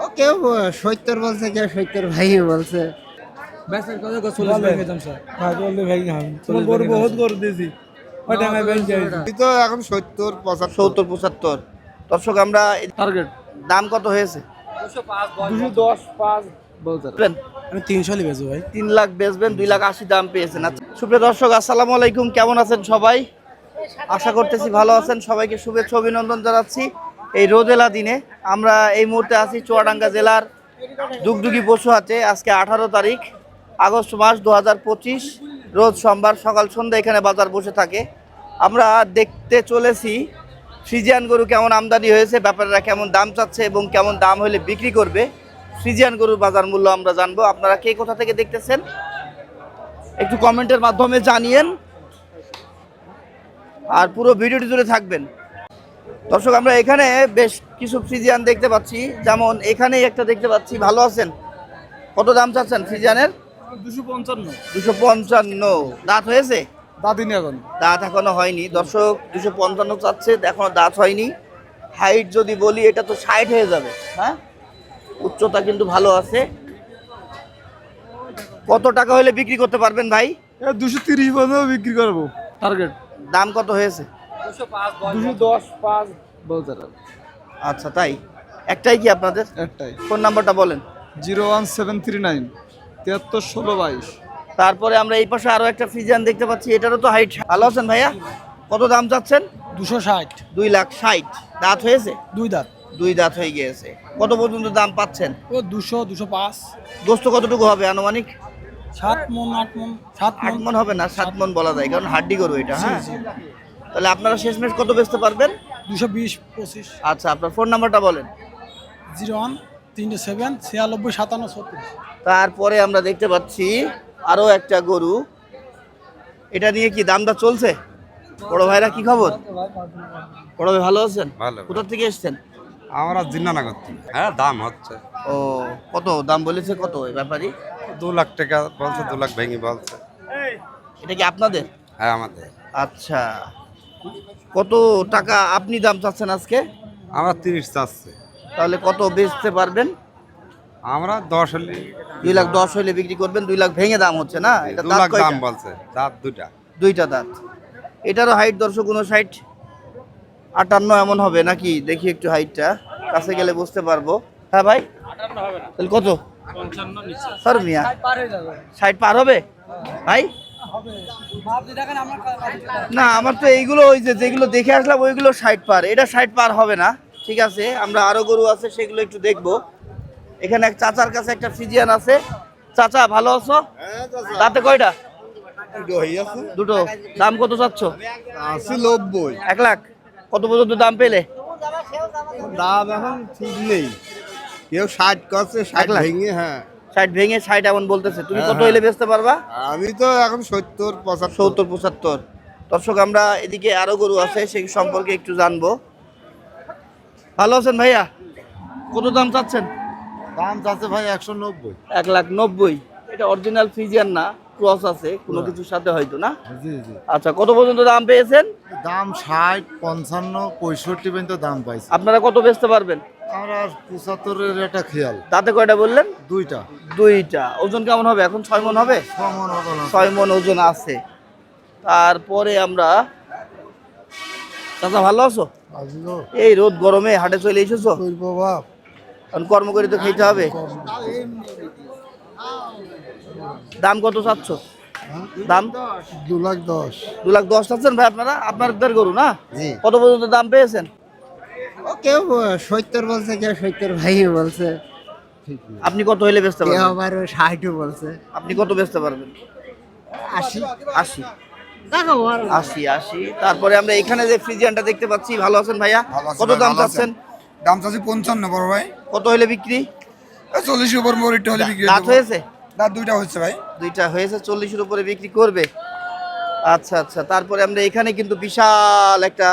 ও কেউ সত্তর বলছে কেউ সত্তর ভাই বলছে। বেচার কথা কো চল্লিশ ভেঙে যাম স্যার হ্যাঁ চল্লিশ ভেঙে যাম তোমার গরু বহুত গরু দিয়েছি। ওই টাঙ্গায় এই তো এখন সত্তর পঁচাত্তর। সত্তর পঁচাত্তর। দর্শক আমরা টার্গেট দাম কত হয়েছে? দুশো দশ পাঁচ? আমি তিনশো লিখেছি ভাই। তিন লাখ বেচবেন দুই লাখ আশি দাম পেয়েছেন। আচ্ছা সুপ্রিয় দর্শক আসসালামু আলাইকুম। কেমন আছেন সবাই? আশা করতেছি ভালো আছেন। সবাইকে শুভেচ্ছা অভিনন্দন জানাচ্ছি। এই রোদেলা দিনে আমরা এই মুহূর্তে আছি চুয়াডাঙ্গা জেলার দুগদুগি পশু হাটে। আজকে আঠারো তারিখ, আগস্ট মাস দু রোজ সোমবার সকাল সন্ধ্যা এখানে বাজার বসে থাকে। আমরা দেখতে চলেছি ফ্রিজিয়ান গরু কেমন আমদানি হয়েছে, ব্যাপারীরা কেমন দাম চাচ্ছে এবং কেমন দাম হলে বিক্রি করবে। ফ্রিজিয়ান গরুর বাজার মূল্য আমরা জানব। আপনারা কে কোথা থেকে দেখতেছেন? একটু কমেন্টের মাধ্যমে জানিয়েন। আর পুরো ভিডিওটি জুড়ে থাকবেন। দর্শক আমরা এখানে বেশ কিছু ফ্রিজিয়ান দেখতে পাচ্ছি। যেমন এখানেই একটা দেখতে পাচ্ছি। ভালো আছেন? কত দাম চাচ্ছেন ফ্রিজিয়ানের দুশো পঞ্চান্ন। দুশো পঞ্চান্ন। দাঁত হয়েছে? এখন। দাঁত এখনও হয়নি। দর্শক দুশো পঞ্চান্ন চাচ্ছে এখনও দাঁত হয়নি। হাইট যদি বলি এটা তো ষাট হয়ে যাবে হ্যাঁ? উচ্চতা কিন্তু ভালো আছে। কত টাকা হলে বিক্রি করতে পারবেন ভাই? দুশো তিরিশ পর্যন্ত বিক্রি করব। টার্গেট দাম কত হয়েছে? দুশো দশ পাঁচ বলতে আচ্ছা তাই? একটাই কি আপনাদের? একটাই। ফোন নাম্বারটা বলেন। Zero one seven three nine তিয়াত্তর ষোলো বাইশ। তারপরে আমরা এই পাশে আরও একটা ফ্রিজিয়ান দেখতে পাচ্ছি এটারও তো হাইট ভালো আছেন ভাইয়া? কত দাম চাচ্ছেন? দুশো ষাট। দুই লাখ ষাট। দাঁত হয়েছে? দুই দাঁত। দুই দাঁত হয়ে গিয়েছে। কত পর্যন্ত দাম পাচ্ছেন? ও দুশো দুশো পাঁচ। গোস্ত কতটুকু হবে আনুমানিক? সাত মন আট মন সাত আট মন হবে না সাত মন বলা যায় কারণ হাড্ডি গরু এটা হ্যাঁ? তাহলে আপনারা শেষমেশ কত বেচতে পারবেন? দুশো বিশ পঁচিশ। আচ্ছা আপনার ফোন নাম্বারটা বলেন। জিরো ওয়ান তিনটে সেভেন ছিয়ানব্বই সাতান্ন ছত্রিশ। তারপরে আমরা দেখতে পাচ্ছি আরও একটা গরু। এটা নিয়ে কি দামটা চলছে? বড় ভাইরা কি খবর? বড় ভাই ভালো আছেন? ভালো। কোথা থেকে এসছেন? আমরা জিন্না না করছি হ্যাঁ দাম হচ্ছে। ও কত? দাম বলেছে কত এই ব্যাপারই? দু লাখ টাকা বলছে দু লাখ ভেঙে বলছে। এটা কি আপনাদের? হ্যাঁ আমাদের। আচ্ছা। কত টাকা আপনি দাম চাচ্ছেন আজকে? আমরা তিরিশ চাচ্ছে। তাহলে কত বেচতে পারবেন? আমরা দশ হলে দুই লাখ দশ হলে বিক্রি করবেন দুই লাখ ভেঙে দাম হচ্ছে না? এটা দাঁত দাম বলছে দাঁত দুটা দুইটা দাঁত। এটারও হাইট দর্শক ষাট আটান্ন এমন হবে নাকি? দেখি একটু হাইটটা কাছে গেলে বুঝতে পারব। হ্যাঁ ভাই? তাহলে কত? স্যার মিয়া। ষাট পার হবে? ভাই? না আমার তো এইগুলো ওই যে যেগুলো দেখে আসলাম ওইগুলো ষাট পার। এটা ষাট পার হবে না ঠিক আছে? আমরা আরও গরু আছে সেগুলো একটু দেখব। এখানে এক চাচার কাছে একটা ফিজিয়ান আছে। চাচা ভালো আছো? তাতে কয়টা? দুটো দাম কত চাচ্ছ? নব্বই। এক লাখ। কত পর্যন্ত দাম পেলে? দাম এখন ঠিক নেই। কেউ ষাট করছে ষাট লাখ? ভেঙে হ্যাঁ। ষাট ভেঙে ষাট এমন বলতেছে। তুমি হ্যাঁ, কত হ্যাঁ। হইলে বেচতে পারবা? আমি তো এখন সত্তর পঁচাত্তর। সত্তর পঁচাত্তর। দর্শক আমরা এদিকে আরও গরু আছে সেই সম্পর্কে একটু জানব। ভালো আছেন ভাইয়া? কত দাম চাচ্ছেন? দাম চাচ্ছে ভাই একশো নব্বই। এক লাখ নব্বই। এটা অরিজিনাল ফিজিয়ান না ক্রস আছে কোনো কিছুর সাথে হয়তো না? আচ্ছা কত পর্যন্ত দাম পেয়েছেন? দাম ষাট পঞ্চান্ন পঁয়ষট্টি পর্যন্ত দাম পাইছি। আপনারা কত বেচতে পারবেন? আমরা পঁচাত্তরের একটা খেয়াল। তাতে কয়টা বললেন? দুইটা। দুইটা। ওজন কেমন হবে? এখন ছয় মন হবে? ছয় মন ওজন আছে। তারপরে আমরা চাচা ভালো আছো? এই রোদ গরমে হাটে চলে এসেছ? কারণ কর্ম করে তো খেতে হবে। দাম কত চাচ্ছ? দাম? দু লাখ দশ। দু লাখ দশ চাচ্ছেন ভাই আপনারা? আপনাদের গরু না? কত পর্যন্ত দাম পেয়েছেন? ও কেউ সত্তর বলছে কেউ সত্তর ভাই বলছে। আপনি কত হইলে বেচতে কেউ পারবেন? আবার ষাটও বলছে। আপনি কত বেচতে পারবেন? আশি। আশি। আশি আশি। তারপরে আমরা এখানে যে ফ্রিজিয়ানটা দেখতে পাচ্ছি ভালো আছেন ভাইয়া? কত দাম চাচ্ছেন? দাম চাচ্ছি পঞ্চান্ন বড় ভাই। কত হইলে বিক্রি? চল্লিশ উপর মোর একটু হলে বিক্রি দাঁত হয়েছে? দাঁত দুইটা হচ্ছে ভাই। দুইটা হয়েছে চল্লিশের উপরে বিক্রি করবে। আচ্ছা আচ্ছা। তারপরে আমরা এখানে কিন্তু বিশাল একটা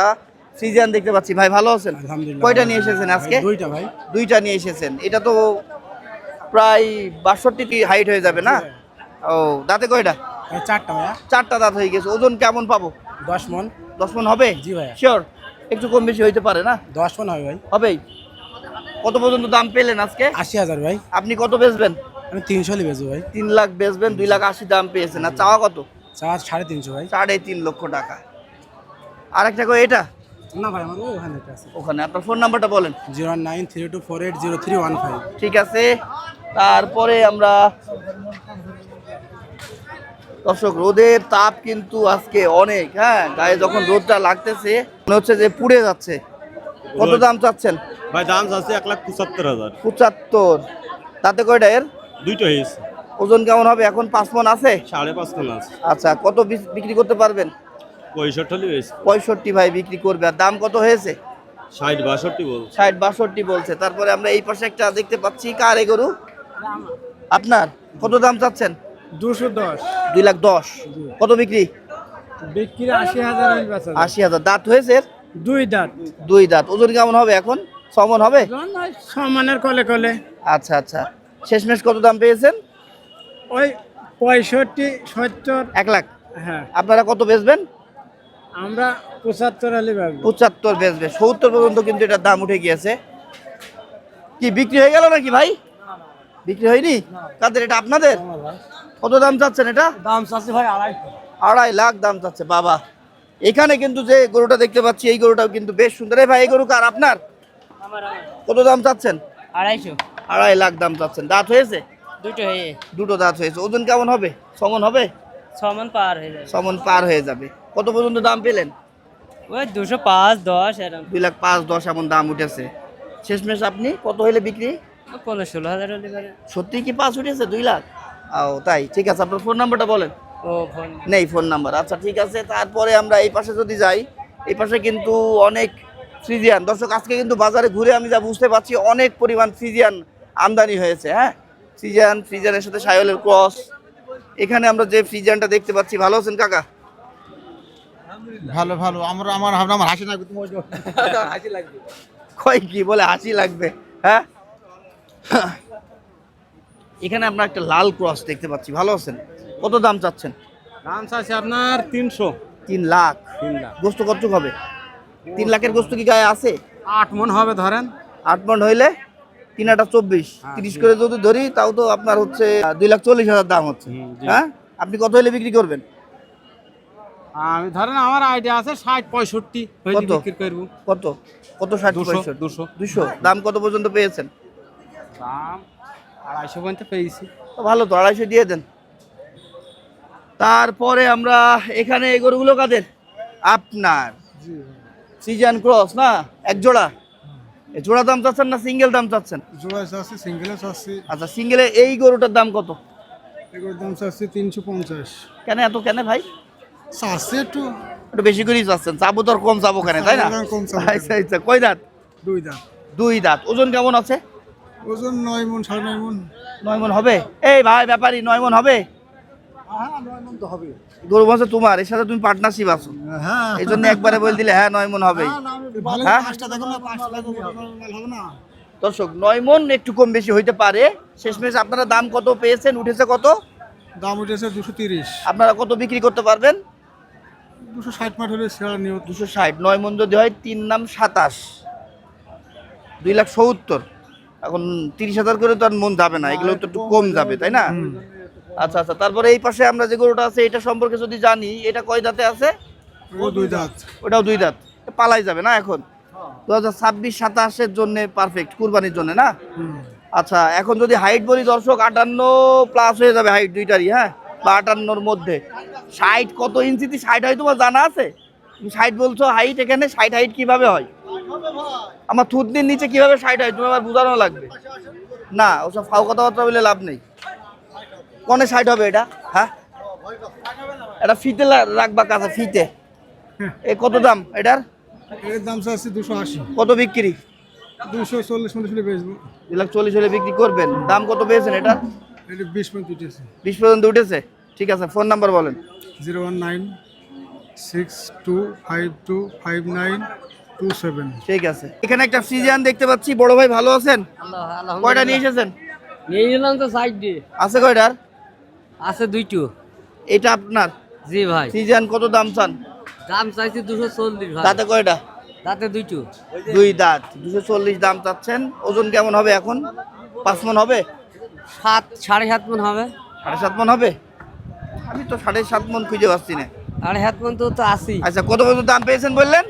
ফ্রিজিয়ান দেখতে পাচ্ছি। ভাই ভালো আছেন? কয়টা নিয়ে এসেছেন আজকে? দুইটা ভাই। দুইটা নিয়ে এসেছেন। এটা তো প্রায় বাষট্টি হাইট হয়ে যাবে না? ও দাঁতে কয়টা? ভাই চারটা ভাইয়া। চারটা দাঁত হয়ে গেছে। ওজন কেমন পাবো? দশ মন। দশ মন হবে? জি ভাইয়া। শিওর একটু কম বেশি হইতে পারে না? দশ মন হবে ভাই। হবেই। কত পর্যন্ত দাম পেলেন আজকে? আশি হাজার ভাই। আপনি কত বেচবেন? আমি তিনশো বেচবো ভাই। তিন লাখ বেচবেন দুই লাখ আশি দাম পেয়েছেন। আর চাওয়া কত? চার সাড়ে তিনশো ভাই। সাড়ে তিন লক্ষ টাকা। আর একটা এটা? না ভাই আমার ওখানে আছে। ওখানে আপনার ফোন নাম্বারটা বলেন। Zero nine three two four eight zero three one five. ঠিক আছে তারপরে আমরা দর্শক রোদের তাপ কিন্তু আজকে অনেক হ্যাঁ গায়ে যখন রোদটা লাগতেছে মনে হচ্ছে যে পুড়ে যাচ্ছে। কত দাম চাচ্ছেন? ভাই দাম আছে এক লাখ পঁচাত্তর হাজার। পঁচাত্তর। তাতে কয়টা এর? দুইটা হয়েছে। ওজন কেমন হবে? এখন পাঁচ মন আছে? সাড়ে পাঁচ কোন আছে। আচ্ছা কত বিক্রি করতে পারবেন? পঁয়ষট্টি ভাই বিক্রি করবে। আর দাম কত হয়েছে? ষাট বাষট্টি বলছে। ষাট বাষট্টি বলছে। তারপরে আমরা এই পাশে একটা দেখতে পাচ্ছি। কার গরু? আপনার? কত দাম চাচ্ছেন? দুশো দশ। দুই লাখ দশ। কত বিক্রি? বিক্রি আশি হাজার আশি হাজার। দাঁত হয়েছে দুই দাঁত। দুই দাঁত। ওজন কেমন হবে এখন? হবে? সমানের কলে কলে। আচ্ছা আচ্ছা। শেষমেশ কত দাম পেয়েছেন? ওই পঁয়ষট্টি সত্তর। এক লাখ। হ্যাঁ। আপনারা কত বেচবেন? আমরা পঁচাত্তর আলি পঁচাত্তর বেচবে সত্তর পর্যন্ত কিন্তু এটার দাম উঠে গিয়েছে। কি বিক্রি হয়ে গেল নাকি ভাই? বিক্রি হয়নি? কাদের এটা আপনাদের? কত দাম চাচ্ছেন এটা? দাম চাচ্ছি ভাই আড়াই আড়াই লাখ দাম চাচ্ছে বাবা। এখানে কিন্তু যে গরুটা দেখতে পাচ্ছি এই গরুটাও কিন্তু বেশ সুন্দর। এই ভাই এই গরু কার? আপনার? কত দাম চাচ্ছেন? আড়াইশো। আড়াই লাখ দাম চাচ্ছেন। দাঁত হয়েছে? দুটো হয়ে। দুটো দাঁত হয়েছে। ওজন কেমন হবে? সমন হবে? ছমন পার হয়ে যাবে। সমন পার হয়ে যাবে। কত পর্যন্ত দাম পেলেন? ওই দুশো পাঁচ দশ এরকম দুই লাখ পাঁচ দশ এমন দাম উঠেছে। শেষমেশ আপনি কত হইলে বিক্রি? পনেরো ষোলো হাজার হলে সত্যি কি পাঁচ উঠেছে? দুই লাখ? ও তাই। ঠিক আছে আপনার ফোন নাম্বারটা বলেন। ও ফোন নেই ফোন নাম্বার আচ্ছা ঠিক আছে তারপরে আমরা এই পাশে যদি যাই এই পাশে কিন্তু অনেক ফ্রিজিয়ান দর্শক আজকে কিন্তু বাজারে ঘুরে আমি যা বুঝতে পারছি অনেক পরিমাণ ফ্রিজিয়ান আমদানি হয়েছে হ্যাঁ? ফ্রিজিয়ান ফ্রিজিয়ানের সাথে সায়লের ক্রস এখানে আমরা যে ফ্রিজিয়ানটা দেখতে পাচ্ছি ভালো আছেন কাকা? ভালো ভালো। আমরা আমার ভাবনা আমার হাসি না কয় কি বলে হাসি লাগবে হ্যাঁ? এখানে আমরা একটা লাল ক্রস দেখতে পাচ্ছি ভালো আছেন? কত দাম চাচ্ছেন? দাম চাচ্ছি আপনার তিনশো। তিন লাখ। তিন লাখ। গোস্ত কত হবে? তিন লাখের গোস্ত কি গায়ে আছে? আট মন হবে ধরেন। আট মন হইলে তিন আটা চব্বিশ। তিরিশ করে যদি ধরি তাও তো আপনার হচ্ছে দুই লাখ চল্লিশ হাজার দাম হচ্ছে। হ্যাঁ? আপনি কত হইলে বিক্রি করবেন? আমি ধরেন আমার আইডিয়া আছে ষাট পঁয়ষট্টি কত? বিক্রি করব। কত? কত ষাট দুশো, দুশো। দুশো? দাম কত পর্যন্ত পেয়েছেন? দাম আড়াইশো পর্যন্ত পেয়েছি। তো ভালো তো আড়াইশো দিয়ে দেন। তারপরে আমরা এখানে এই গরুগুলো কাদের? আপনার। সিজন ক্রস না? এক জোড়া? জোড়া দাম চাচ্ছেন না সিঙ্গেল দাম চাচ্ছেন? জোড়া চাচ্ছি সিঙ্গেলে চাচ্ছি। আচ্ছা সিঙ্গেলে এই গরুটার দাম কত? এগুলোর দাম চাচ্ছি তিনশো পঞ্চাশ। কেন এত কেন ভাই? চাচ্ছি একটু একটু বেশি করেই চাচ্ছেন। চাবো তো কম চাবো কেন তাই না? কম আচ্ছা আচ্ছা কয় দাঁত? দুই দাম দুই দাঁত। ওজন কেমন আছে? ওজন নয় মন সাড়ে নয় মন। নয় মন হবে? এই ভাই ব্যাপারী নয় মন হবে? হ্যাঁ গরু বলছে তোমার এর সাথে তুমি পার্টনারশিপ আছো। হ্যাঁ। এই জন্য একবারে বলে দিলে হ্যাঁ নয় মন হ্যাঁ? হবে দর্শক নয় মন একটু কম বেশি হইতে পারে। শেষমেশ আপনারা দাম কত পেয়েছেন? উঠেছে কত? দাম উঠেছে দুশো তিরিশ। আপনারা কত বিক্রি করতে পারবেন? দুশো ষাট মাঠ হলে সেরা নিয়ে দুশো ষাট নয় মন যদি হয় তিন নাম সাতাশ। দুই লাখ সত্তর। এখন তিরিশ হাজার করে তো আর মন যাবে না এগুলো তো একটু কম যাবে তাই না? আচ্ছা আচ্ছা তারপরে এই পাশে আমরা যে গরুটা আছে এটা সম্পর্কে যদি জানি এটা কয় দাঁতে আছে? ও দুই দাঁত। ওটাও দুই দাঁত। পালাই যাবে না এখন? দু হাজার ছাব্বিশ সাতাশের জন্য পারফেক্ট কুরবানির জন্য না? আচ্ছা এখন যদি হাইট বলি দর্শক আটান্ন প্লাস হয়ে যাবে হাইট দুইটারই হ্যাঁ? বা আটান্নর মধ্যে। ষাট কত ইঞ্চিতে ষাট হয় তোমার জানা আছে? তুমি ষাট বলছো হাইট এখানে ষাট হাইট কীভাবে হয়? আমার থুতনির নিচে কীভাবে ষাট হয় তুমি আমার বোঝানো লাগবে। না ওসব ফাউ কথাবার্তা বলে লাভ নেই। কনে ষাট হবে এটা? হ্যাঁ? এটা ফিতে রাখবা কাছে ফিতে। এ কত দাম এটার? এর দাম চাচ্ছি দুশো আশি। কত বিক্রি? দুশো চল্লিশ পঞ্চাশ হলে বেচবো। দুই লাখ চল্লিশ হলে বিক্রি করবেন। দাম কত পেয়েছেন এটা বিশ পয়েন্ট উঠেছে। বিশ পর্যন্ত উঠেছে? ঠিক আছে ফোন নাম্বার বলেন। Zero one nine six two five two five nine two seven. ঠিক আছে এখানে একটা ফ্রিজিয়ান দেখতে পাচ্ছি বড় ভাই ভালো আছেন? কয়টা নিয়ে এসেছেন নিয়ে নিলাম তো সাইড দিয়ে আছে কয়টার? আছে দুইটো। এটা আপনার? জি ভাই। ফ্রিজিয়ান কত দাম চান? দাম চাইছি দুশো চল্লিশ ভাই। তাতে কয়টা? তাতে দুইটো। দুই দাঁত। দুশো চল্লিশ দাম চাচ্ছেন। ওজন কেমন হবে এখন? পাঁচ মন হবে? সাত সাড়ে সাত মন হবে। সাড়ে সাত মন হবে? আমি তো সাড়ে সাত মন খুঁজে পাচ্ছি না। সাড়ে সাত মন তো তো আশি আচ্ছা কত কত দাম পেয়েছেন বললেন?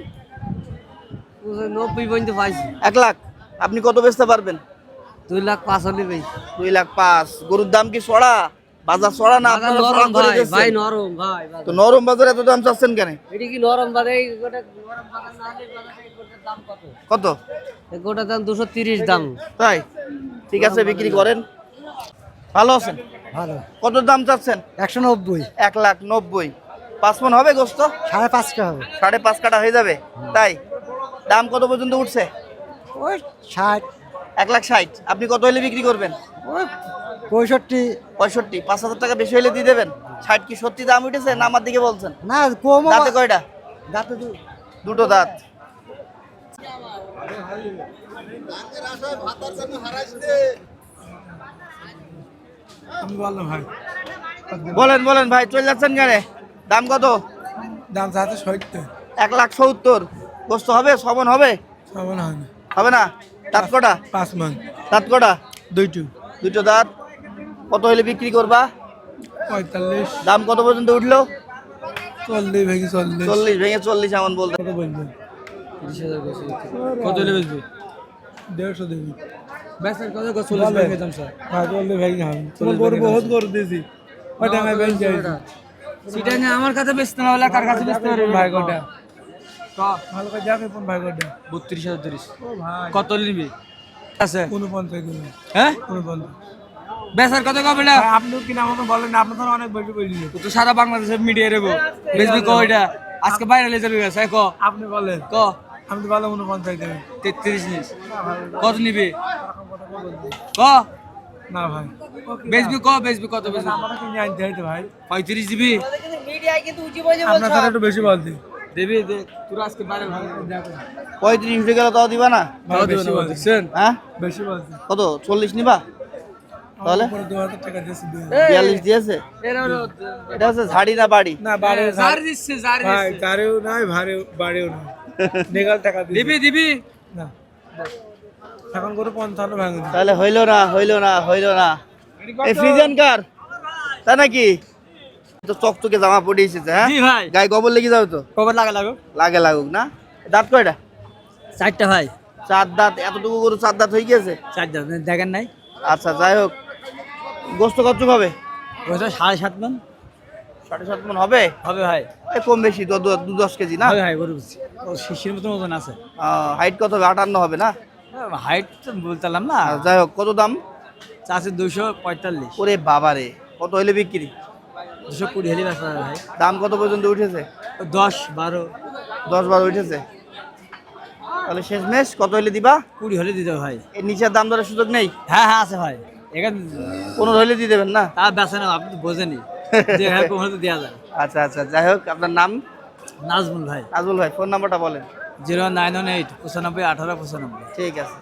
নব্বই পর্যন্ত পাইছি। এক লাখ। আপনি কত বেচতে পারবেন? দুই লাখ পাঁচ হলে পেয়েছি দুই লাখ পাঁচ। গরুর দাম কি সরা বাজার সরা না নরম ভাই ভাই নরম ভাই তো নরম বাজারে এত দাম চাচ্ছেন কেন? এটা কি নরম বাজার? গোটা কত? কত? দাম দুশো তিরিশ দাম। তাই? ঠিক আছে বিক্রি করেন। ভালো আছেন? ভালো। কত দাম চাচ্ছেন? একশো নব্বই। এক লাখ নব্বই। পাঁচ মন হবে গোস্ত? সাড়ে পাঁচটা হবে। সাড়ে পাঁচ কাটা হয়ে যাবে। তাই দাম কত পর্যন্ত উঠছে? ওই ষাট। এক লাখ ষাট। আপনি কত হলে বিক্রি করবেন? ওই পঁয়ষট্টি। পঁয়ষট্টি। পাঁচ হাজার টাকা বেশি হলে দিয়ে দেবেন? ষাট কি সত্যি দাম উঠেছে না আমার দিকে বলছেন? না কম দাঁতে কয়টা? দাঁতে দুটো দাঁত। আমি বললাম ভাই বলেন বলেন ভাই চলে যাচ্ছেন কেন? দাম কত? দাম চাচ্ছে সত্তর। এক লাখ সত্তর। গোস্ত হবে? সবন হবে? সমান হয় না। হবে না? দাঁত কটা? পাঁচ মান। দাঁত কটা? দুইটু। দুটো দাঁত। কত হলে বিক্রি করবা? পঁয়তাল্লিশ। দাম কত পর্যন্ত উঠল? চল্লিশ ভেঙে চল্লিশ। চল্লিশ ভেঙে চল্লিশ এমন বলতে কত বলবেন? কত হলে বেচবি? দেড়শো দেবি। বেচার স্যার। ভাই বললে তোমার বহুত দিয়েছি সেটা নিয়ে আমার কাছে বেচতে না হলে কার কাছে বেচতে পারবি? ভাই কোটা? ভালো করে যাবে কোন ভাই বত্রিশ হাজার তিরিশ কত নিবি? আছে? উনপঞ্চাশ কিলো। হ্যাঁ? উনপঞ্চাশ। বেচার কত কবে না ভাই, আপনিও কিনা আমাকে বলেন আপনি তো অনেক বেশি বলছিলেন তো সারা বাংলাদেশের মিডিয়া রেবো। বেচবি ক এটা আজকে বাইরে গেছে ক? আপনি বলেন। ক? আমি তো বললাম উনপঞ্চাশ দেবেন। তেত্রিশ নিস কত নিবি? ক? না ভাই। বেচবি ক বেচবি কত বেচবি? আমাকে কিনে আনতে ভাই। পঁয়ত্রিশ দিবি? আপনার একটু বেশি বলছি দেবি তোরা আজকে বাইরে পঁয়ত্রিশ উঠে গেলে তাও দিবা না? হ্যাঁ? বেশি বলছি কত চল্লিশ নিবা? তাহলে। বিয়াল্লিশ দিয়েছে? এটা হচ্ছে ঝাড়ি না বাড়ি? না বাড়ে দিচ্ছে ভাই নাই ভাড়েও বাড়িও নাই। নেগাল টাকা দিবি দিবি। না। এখন করে পঞ্চান্ন ভাঙে তাহলে হইল না হইল না হইল না। এই ফ্রিজেন কার? তাই নাকি? তো চকচকে জামা পরে এসেছে হ্যাঁ? ভাই। গায়ে গোবর লেগে যাবে তো? কবে লাগা লাগো লাগে লাগুক না? দাঁত কয়টা? চারটা ভাই। চার দাঁত এতটুকু গরু চার দাঁত হয়ে গেছে চারটা দেখেন নাই। আচ্ছা যাই হোক। গোস্ত কত হবে? ওইটা সাড়ে সাত মন সাড়ে সাত মন হবে? হবে ভাই। কম বেশি দু দশ কেজি না? ভাই গরু শিশির ওজন আছে। হাইট কত হবে? আটান্ন হবে না? হাইট বলতাম না। যাই হোক কত দাম? চাষে দুশো পঁয়তাল্লিশ। ওরে বাবারে কত হইলে বিক্রি? দুশো কুড়ি হেলি ভাই। দাম কত পর্যন্ত উঠেছে? দশ বারো। দশ বারো উঠেছে? তাহলে শেষ মেশ কত হইলে দিবা? কুড়ি হলে দিতে ভাই। এর নিচের দাম দরের সুযোগ নেই? হ্যাঁ হ্যাঁ আছে ভাই। এখানে কোনো হইলে দিয়ে দেবেন না? তা বেচা না আপনি বোঝেনি হ্যাঁ আচ্ছা আচ্ছা যাই হোক আপনার নাম? নাজমুল ভাই। নাজমুল ভাই ফোন নাম্বারটা বলেন। জিরো নাইন ওয়ান এইট পঁচানব্বই আঠারো পঁচানব্বই। ঠিক আছে।